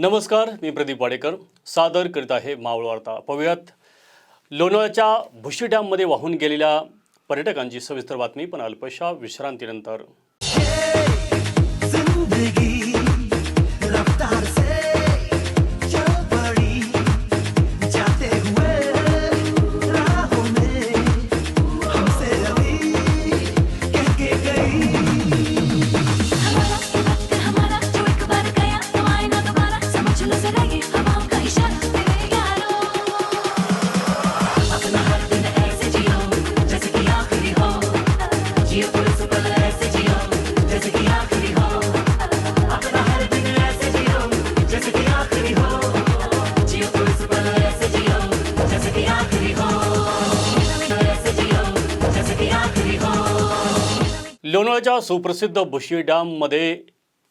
नमस्कार मी प्रदीप वाडेकर. सादर करीत आहे मावळ वार्ता. पाहूयात. लोणावळ्याच्या भुशी डॅममध्ये वाहून गेलेल्या पर्यटकांची सविस्तर बातमी पण अल्पशा विश्रांतीनंतर. लोणावळ्याच्या सुप्रसिद्ध भुशी डॅममध्ये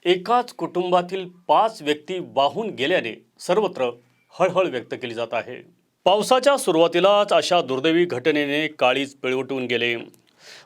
एकाच कुटुंबातील पाच व्यक्ती वाहून गेल्याने सर्वत्र हळहळ व्यक्त केली जात आहे. पावसाच्या सुरुवातीलाच अशा दुर्दैवी घटनेने काळीज पिळवटून गेले.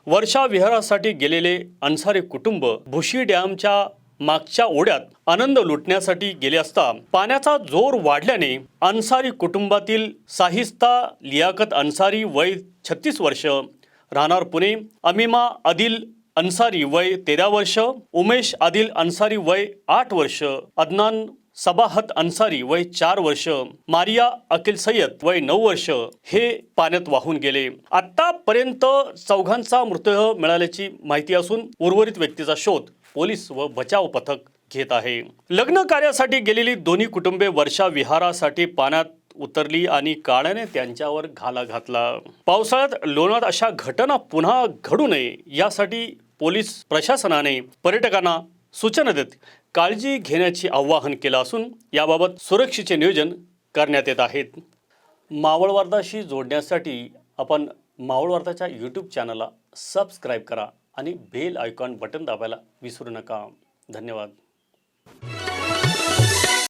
वर्षा विहारासाठी गेलेले अन्सारी कुटुंब भुशी डॅमच्या मागच्या ओढ्यात आनंद लुटण्यासाठी गेले असता पाण्याचा जोर वाढल्याने अन्सारी कुटुंबातील साहिस्ता लियाकत अन्सारी वय छत्तीस वर्ष राहणार पुणे अमिमा आदिल अन्सारी वय तेरा वर्ष उमेश आदिल अन्सारी वय आठ वर्ष अदनान सबाहत अन्सारी वय चार वर्ष मारिया अकिल सय्यद वय नऊ वर्ष हे पाण्यात वाहून गेले. आतापर्यंत चौघांचा मृतदेह मिळाल्याची माहिती असून उर्वरित व्यक्तीचा शोध पोलीस व बचाव पथक घेत आहे. लग्न कार्यासाठी गेलेली दोन्ही कुटुंबे वर्षा विहारासाठी पाण्यात उतरली आणि काळ्याने त्यांच्यावर घाला घातला. पावसाळ्यात लोणात अशा घटना पुन्हा घडू नये यासाठी पोलीस प्रशासनाने पर्यटकांना सूचना देत काळजी घेण्याचे आवाहन केलं असून याबाबत सुरक्षेचे नियोजन करण्यात येत आहेत. मावळवार्दाशी जोडण्यासाठी आपण मावळवार्दाच्या यूट्यूब चॅनलला सबस्क्राईब करा आणि बेल आयकॉन बटन दाबायला विसरू नका. धन्यवाद.